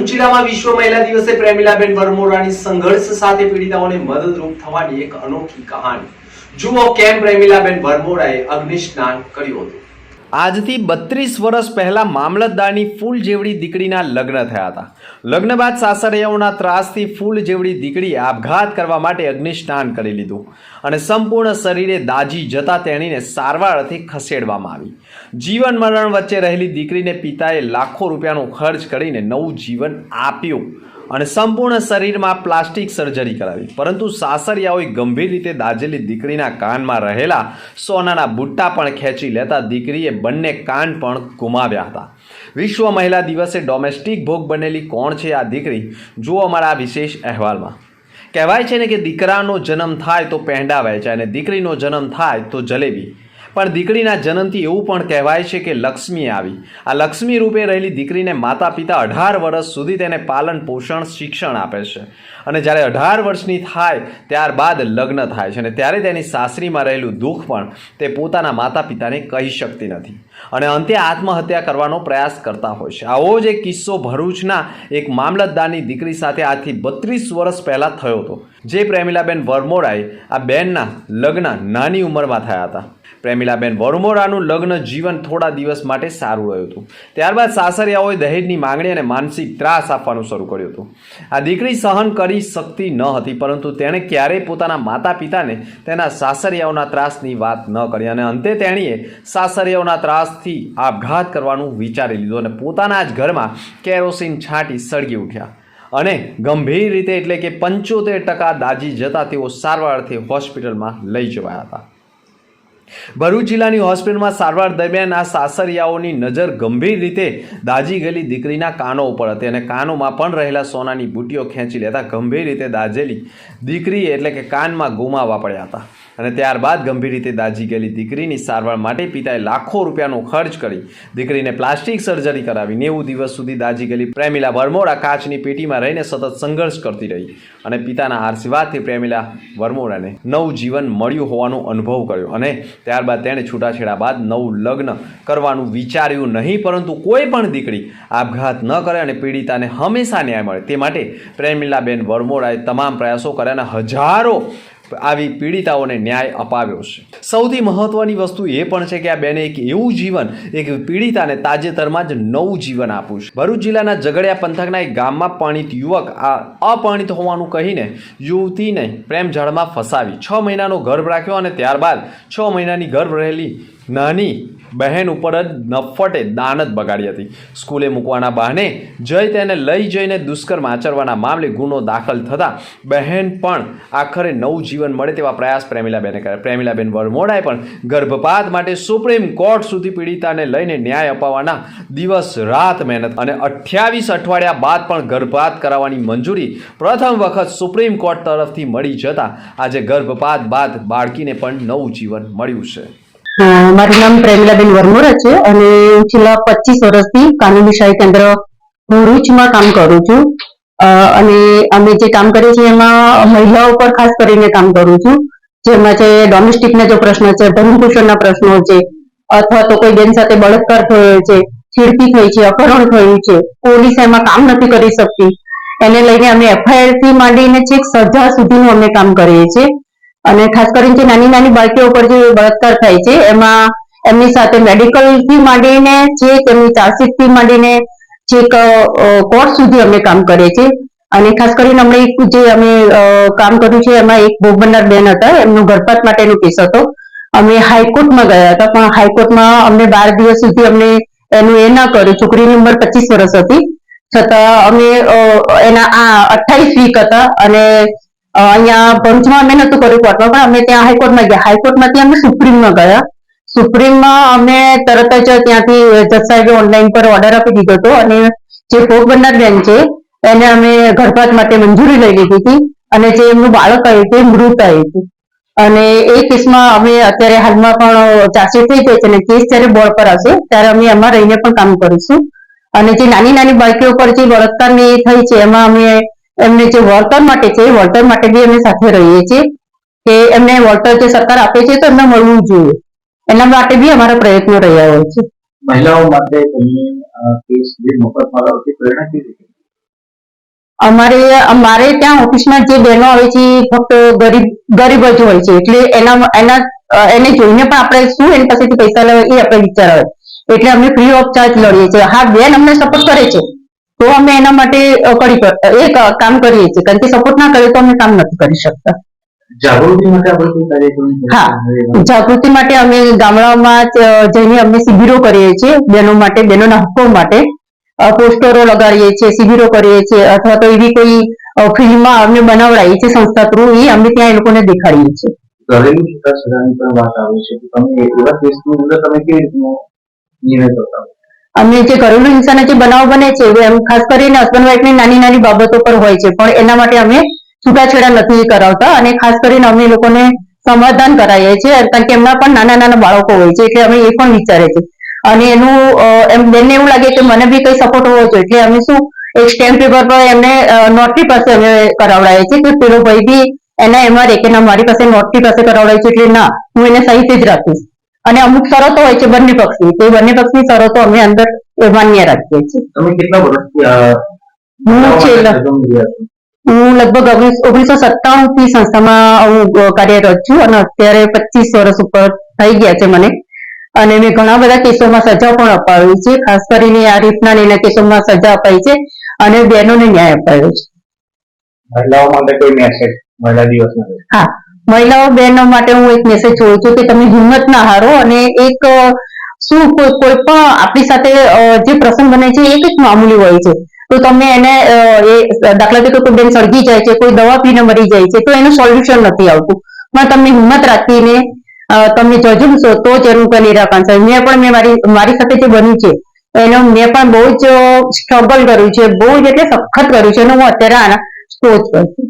ભરૂચ જિલ્લામાં વિશ્વ મહિલા દિવસે પ્રેમિલાબેન વરમોરાની સંઘર્ષ સાથે પીડિતાઓને મદદરૂપ થવાની એક અનોખી કહાની. જુઓ કેમ પ્રેમિલાબેન વરમોરાએ અગ્નિ સ્નાન કર્યું હતું. આજથી બત્રીસ વર્ષ પહેલાં મામલતદારની ફૂલ જેવડી દીકરીના લગ્ન થયા હતા. લગ્ન બાદ સાસરિયાઓના ત્રાસથી ફૂલ જેવડી દીકરીએ આપઘાત કરવા માટે અગ્નિસ્નાન કરી લીધું અને સંપૂર્ણ શરીરે દાજી જતા તેણીને સારવાર અર્થે ખસેડવામાં આવી. જીવન મરણ વચ્ચે રહેલી દીકરીને પિતાએ લાખો રૂપિયાનો ખર્ચ કરીને નવું જીવન આપ્યું. અને સંપૂર્ણ શરીરમાં પ્લાસ્ટિક સર્જરી કરાવી. પરંતુ સાસરિયાઓએ ગંભીર રીતે દાજેલી દીકરીના કાનમાં રહેલા સોનાના બુટ્ટા પણ ખેંચી લેતા દીકરીએ બંને કાન પણ ગુમાવ્યા હતા. વિશ્વ મહિલા દિવસે ડોમેસ્ટિક ભોગ બનેલી કોણ છે આ દીકરી? જુઓ અમારા વિશેષ અહેવાલમાં. કહેવાય છે ને કે દીકરાનો જન્મ થાય તો પહેંડા વહેંચાય અને દીકરીનો જન્મ થાય તો જલેબી. પણ દીકરીના જન્મથી એવું પણ કહેવાય છે કે લક્ષ્મી આવી. આ લક્ષ્મી રૂપે રહેલી દીકરીને માતા પિતા અઢાર વર્ષ સુધી તેને પાલન પોષણ શિક્ષણ આપે છે. અને જ્યારે અઢાર વર્ષની થાય ત્યારબાદ લગ્ન થાય છે અને ત્યારે તેની સાસરીમાં રહેલું દુઃખ પણ તે પોતાના માતા પિતાને કહી શકતી નથી. અને અંતે આત્મહત્યા કરવાનો પ્રયાસ કરતા હોય છે. આવો જ એક કિસ્સો ભરૂચના એક મામલતદારની દીકરી સાથે આજથી બત્રીસ વર્ષ પહેલાં થયો હતો. જે પ્રેમિલાબેન વરમોરાએ આ બેનના લગ્ન નાની ઉંમરમાં થયા હતા. પ્રેમિલાબેન વરમોરાનું લગ્ન જીવન થોડા દિવસ માટે સારું રહ્યું હતું. ત્યારબાદ સાસરિયાઓએ દહેજની માંગણી અને માનસિક ત્રાસ આપવાનું શરૂ કર્યું હતું. આ દીકરી સહન કરી શકતી ન હતી, પરંતુ તેણે ક્યારેય પોતાના માતા પિતાને તેના સાસરિયાઓના ત્રાસની વાત ન કરી અને અંતે તેણીએ સાસરિયાઓના ત્રાસથી આપઘાત કરવાનું વિચારી લીધું અને પોતાના જ ઘરમાં કેરોસીન છાંટી સળગી ઉઠ્યા. અને ગંભીર રીતે એટલે કે પંચોતેર ટકા દાજી જતા તેઓ સારવાર અર્થે હોસ્પિટલમાં લઈ જવાયા હતા. ભરૂચ જિલ્લાની હોસ્પિટલમાં સારવાર દરમિયાન આ સાસરિયાઓની નજર ગંભીર રીતે દાજી ગયેલી દીકરીના કાનો ઉપર હતી અને કાનોમાં પણ રહેલા સોનાની બુટીઓ ખેંચી લેતા ગંભીર રીતે દાઝેલી દીકરી એટલે કે કાનમાં ગુમાવવા પડ્યા હતા. અને ત્યારબાદ ગંભીર રીતે દાજી ગયેલી દીકરીની સારવાર માટે પિતાએ લાખો રૂપિયાનો ખર્ચ કરી દીકરીને પ્લાસ્ટિક સર્જરી કરાવી. નેવું દિવસ સુધી દાજી ગયેલી પ્રેમિલા વરમોડા કાચની પેટીમાં રહીને સતત સંઘર્ષ કરતી રહી અને પિતાના આશીર્વાદથી પ્રેમિલા વરમોડાને નવું જીવન મળ્યું હોવાનો અનુભવ કર્યો અને ત્યારબાદ તેણે છૂટાછેડા બાદ નવું લગ્ન કરવાનું વિચાર્યું નહીં, પરંતુ કોઈ પણ દીકરી આપઘાત ન કરે અને પીડિતાને હંમેશા ન્યાય મળે. તે માટે પ્રેમિલાબેન વરમોડાએ તમામ પ્રયાસો કર્યા અને હજારો આવી પીડિતાઓને ન્યાય અપાવ્યો છે. સૌથી મહત્વની વસ્તુ એ પણ છે કે આ બેને એક એવું જીવન, એક પીડિતાને તાજેતરમાં જ નવું જીવન આપ્યું છે. ભરૂચ જિલ્લાના ઝઘડિયા પંથકના એક ગામમાં પરિણીત યુવક આ અપરણિત હોવાનું કહીને યુવતીને પ્રેમ જાળમાં ફસાવી છ મહિનાનો ગર્ભ રાખ્યો અને ત્યારબાદ છ મહિનાની ગર્ભ રહેલી નાની બહેન ઉપર જ નફટે દાન જ બગાડી હતી. સ્કૂલે મૂકવાના બહાને જય તેને લઈ જઈને દુષ્કર્મ આચરવાના મામલે ગુનો દાખલ થતાં બહેન પણ આખરે નવું જીવન મળે તેવા પ્રયાસ પ્રેમિલાબેને કર્યા. પ્રેમિલાબેન વરમોડાએ પણ ગર્ભપાત માટે સુપ્રીમ કોર્ટ સુધી પીડિતાને લઈને ન્યાય અપાવવાના દિવસ રાત મહેનત અને અઠ્યાવીસ અઠવાડિયા બાદ પણ ગર્ભપાત કરાવવાની મંજૂરી પ્રથમ વખત સુપ્રીમ કોર્ટ તરફથી મળી જતાં આજે ગર્ભપાત બાદ બાળકીને પણ નવું જીવન મળ્યું છે. મારું નામ પ્રેમિલાબેન વરમોરા છે અને હું છેલ્લા પચીસ વર્ષથી કાનૂની સહાય કેન્દ્ર ભરૂચમાં કામ કરું છું. અને અમે જે કામ કરીએ છીએ એમાં મહિલાઓ પર ખાસ કરીને કામ કરું છું. જેમાં છે ડોમેસ્ટિકના જો પ્રશ્ન છે ભરણપોષણના પ્રશ્નો છે, અથવા તો કોઈ બેન સાથે બળાત્કાર થયો છે, છેડતી થઈ છે, અપહરણ થયું છે, પોલીસ એમાં કામ નથી કરી શકતી. એને લઈને અમે એફઆઈઆરથી માંડીને છેક સજા સુધીનું અમે કામ કરીએ છીએ. અને ખાસ કરીને જે નાની નાની બાળકીઓ પર જે બળાત્કાર થાય છે, એમાં એમની સાથે મેડિકલથી માંડીને જે તેમની ચાર્જશીટથી માંડીને જે કોર્ટ સુધી અમે કામ કરીએ છીએ. અને ખાસ કરીને અમને એક જે અમે કામ કર્યું છે, એમાં એક ભોગ બેન હતા, એમનું ગર્ભપાત માટેનો કેસ હતો. અમે હાઈકોર્ટમાં ગયા હતા, પણ હાઈકોર્ટમાં અમને બાર દિવસ સુધી અમને એનું એ ના કર્યું. છોકરીની ઉંમર પચીસ વર્ષ હતી. છતાં અમે એના આ અઠ્ઠાવીસ વીક હતા અને અહીંયા ભરૂચમાં અમે નતું કર્યું કોર્ટમાં પણ અમે ત્યાં હાઈકોર્ટમાં ગયા. હાઈકોર્ટમાંથી અમે સુપ્રીમમાં ગયા. સુપ્રીમમાં અમે તરત જ ત્યાંથી જજ સાહેબે ઓનલાઈન પર ઓર્ડર આપી દીધો હતો અને જે ભોગ બનનાર બેન છે, એને અમે ગર્ભપાત માટે મંજૂરી લઈ લીધી હતી અને જે એમનું બાળક આવ્યું તે મૃત આવ્યું હતું. અને એ કેસમાં અમે અત્યારે હાલમાં પણ ચાર્જશીટ થઈ ગઈ છે અને કેસ જ્યારે બોર્ડ પર આવશે, ત્યારે અમે એમાં રહીને પણ કામ કરીશું. અને જે નાની નાની બાળકીઓ પર જે બળાત્કારની થઈ છે, એમાં અમે એમને જે વળતર માટે છે એ વળતર માટે બી અમે સાથે રહીએ છીએ કે એમને વળતર જે સરકાર આપે છે તો એમને મળવું જોઈએ. એના માટે બી અમારા પ્રયત્નો રહ્યા હોય છે. મહિલાઓ માટે કેસ જે અમારે અમારે ત્યાં ઓફિસમાં જે બહેનો આવે છે એ ફક્ત ગરીબ ગરીબ જ હોય છે. એટલે એના એના એને જોઈને પણ આપણે શું એની પાસેથી પૈસા લેવા એ આપણે વિચાર આવે. એટલે અમે ફ્રી ઓફ ચાર્જ લડીએ છીએ. હા બેન અમને સપોર્ટ કરે છે. તો અમે એના માટે કરી એ કામ કરીએ છીએ. કારણ કે સપોર્ટ ના કરે તો અમે કામ નથી કરી શકતા. જાગૃતિ માટે હા. જાગૃતિ અમે ગામડાઓમાં જઈને અમે શિબિરો કરીએ છીએ બહેનો માટે બહેનોના હકો માટે. પોસ્ટરો લગાડીએ છીએ શિબિરો કરીએ છીએ અથવા તો એવી કોઈ ફિલ્મ અમે બનાવડાવીએ છીએ સંસ્થા થ્રુ એ અમે ત્યાં એ લોકોને દેખાડીએ છીએ. ઘરેલું પણ વાત આવે છે. તમે એવા કેસની અંદર તમે કેવી રીતનું નિર્ણય કરતા? અમે જે ઘરેલું હિંસાના જે બનાવ બને છે એમ ખાસ કરીને હસબન્ડ વાઈફની નાની નાની બાબતો પર હોય છે. પણ એના માટે અમે છૂટાછેડા નથી કરાવતા અને ખાસ કરીને અમે લોકોને સમાધાન કરાવીએ છીએ, કારણ કે એમના પણ નાના નાના બાળકો હોય છે, એટલે અમે એ પણ વિચારે છે અને એનું એમ બેનને એવું લાગે કે મને બી કઈ સપોર્ટ હોવો જોઈએ, એટલે અમે શું, એક સ્ટેમ્પ પેપર પર એમને નોટરી પાસે અમે કરાવડાવીએ છીએ કે પેલો ભાઈ બી એના એમાં રે કે ના, મારી પાસે નોટરી પાસે કરાવડાવી છે એટલે ના, હું એને સહિત જ રાખીશ. અને અમુક શરતો હોય છે બંને પક્ષની. તે બંને પક્ષની શરતો અમે અંદર માન્ય રાખીએ છીએ. તમે કેટલા વર્ષથી હું લગભગ ઓગણીસો સત્તાણું થી સંસ્થામાં હું કાર્યરત છું અને અત્યારે પચીસ વર્ષ ઉપર થઈ ગયા છે મને. અને મેં ઘણા બધા કેસોમાં સજા પણ અપાવી છે. ખાસ કરીને આ રીતના એના કેસોમાં સજા અપાઈ છે અને બહેનોને ન્યાય અપાયો છે. મહિલાઓ માટે કોઈ મેસેજ મહિલા દિવસના હા. મહિલાઓ બહેનો માટે હું એક મેસેજ જોઉં છું કે તમે હિંમત ના હારો અને એક શું કોઈ પણ આપણી સાથે જે પ્રસંગ બને છે એક જ મામૂલી હોય છે. તો તમે એને એ દાખલા તરીકે કોઈ બેન સળગી જાય છે, કોઈ દવા પીને મરી જાય છે, તો એનું સોલ્યુશન નથી આવતું. પણ તમે હિંમત રાખીને તમે જજુમશો તો જ એનું કંઈ નિરાકરણ થાય મેં પણ, મેં મારી મારી સાથે જે બન્યું છે, એનો મેં પણ બહુ જ સ્ટ્રગલ કર્યું છે, બહુ જ એટલે સખત કર્યું છે અને હું અત્યારે આના સ્ટોચ પર છું.